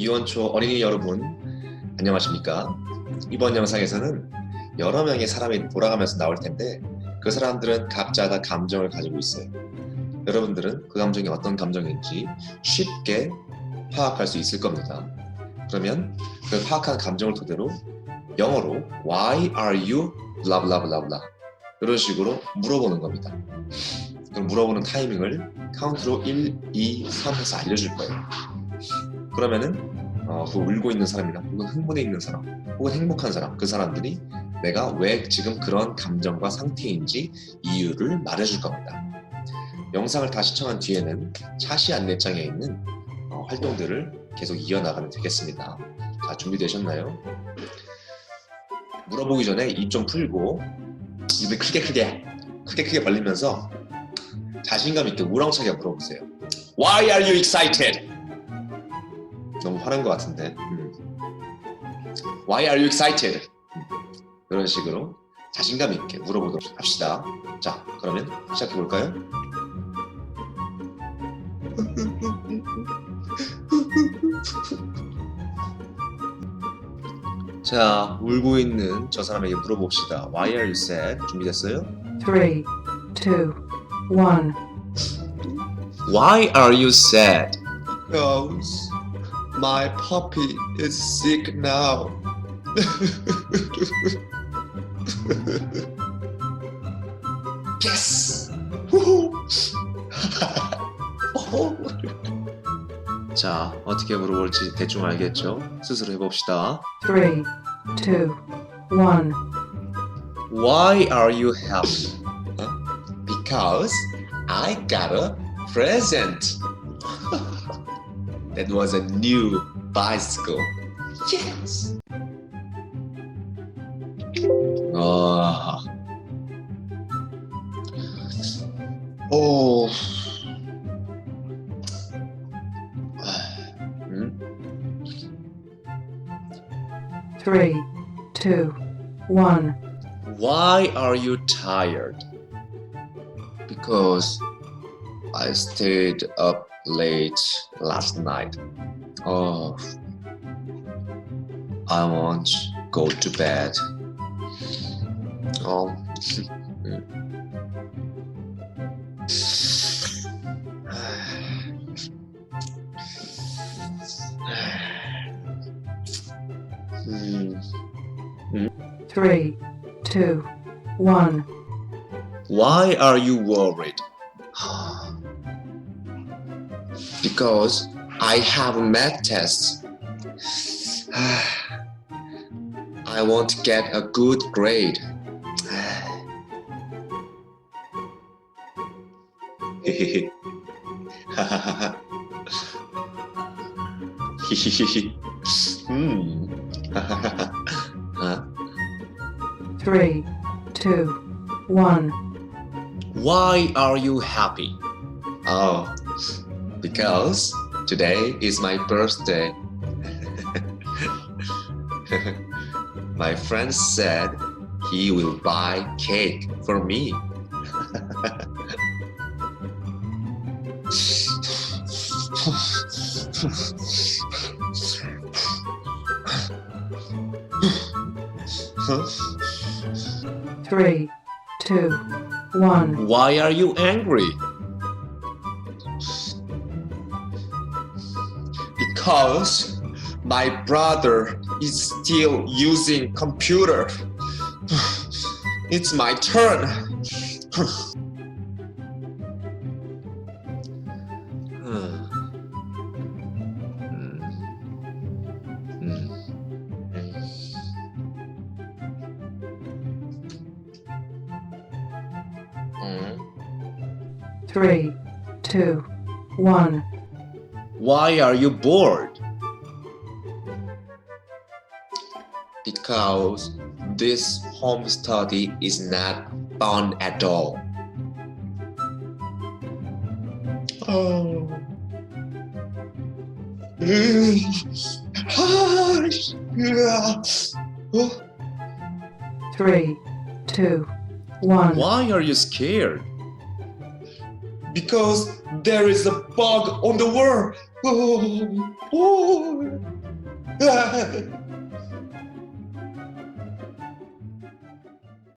유언초 어린이 여러분 안녕하십니까? 이번 영상에서는 여러 명의 사람이 돌아가면서 나올 텐데 그 사람들은 각자 다 감정을 가지고 있어요. 여러분들은 그 감정이 어떤 감정인지 쉽게 파악할 수 있을 겁니다. 그러면 그 파악한 감정을 토대로 영어로 Why are you blah blah blah blah 이런 식으로 물어보는 겁니다. 그럼 물어보는 타이밍을 카운트로 1, 2, 3 해서 알려줄 거예요. 그러면은 어, 그 울고 있는 사람이나 혹은 흥분해 있는 사람 혹은 행복한 사람 그 사람들이 내가 왜 지금 그런 감정과 상태인지 이유를 말해줄 겁니다. 영상을 다 시청한 뒤에는 차시 안내장에 있는 어, 활동들을 계속 이어나가면 되겠습니다. 자 준비되셨나요? 물어보기 전에 입 좀 풀고 입을 크게 크게 크게 크게 벌리면서 자신감 있게 우렁차게 물어보세요. Why are you excited? 너무 화난 것 같은데. 음. Why are you excited? 음. 이런 식으로 자신감 있게 물어보도록 합시다. 자, 그러면 시작해 볼까요? 자, 울고 있는 저 사람에게 물어봅시다. Why are you sad? 준비됐어요? three, two, one. Why are you sad? Because my puppy is sick now. yes! 자, 어떻게 물어볼지 대충 알겠죠? 스스로 해봅시다. Three, two, one. Why are you happy? Huh? Because I got a present. that was a new bicycle. Yes. Oh. Oh. Hmm? Three, two, one. Why are you tired? Because I stayed up late last night. Oh, I want to go to bed. Oh. Three, two, one. Why are you worried? Because I have a math test. I want to get a good grade. hmm. huh? Three, two, one. Why are you happy? Oh, because today is my birthday. my friend said he will buy cake for me. Three, two, one. Why are you angry? Because my brother is still using computer. It's my turn. Three, two, one. Why are you bored? Because this home study is not fun at all. Oh. Three, two, one. Why are you scared? because there is a bug on the worm. Oh, oh.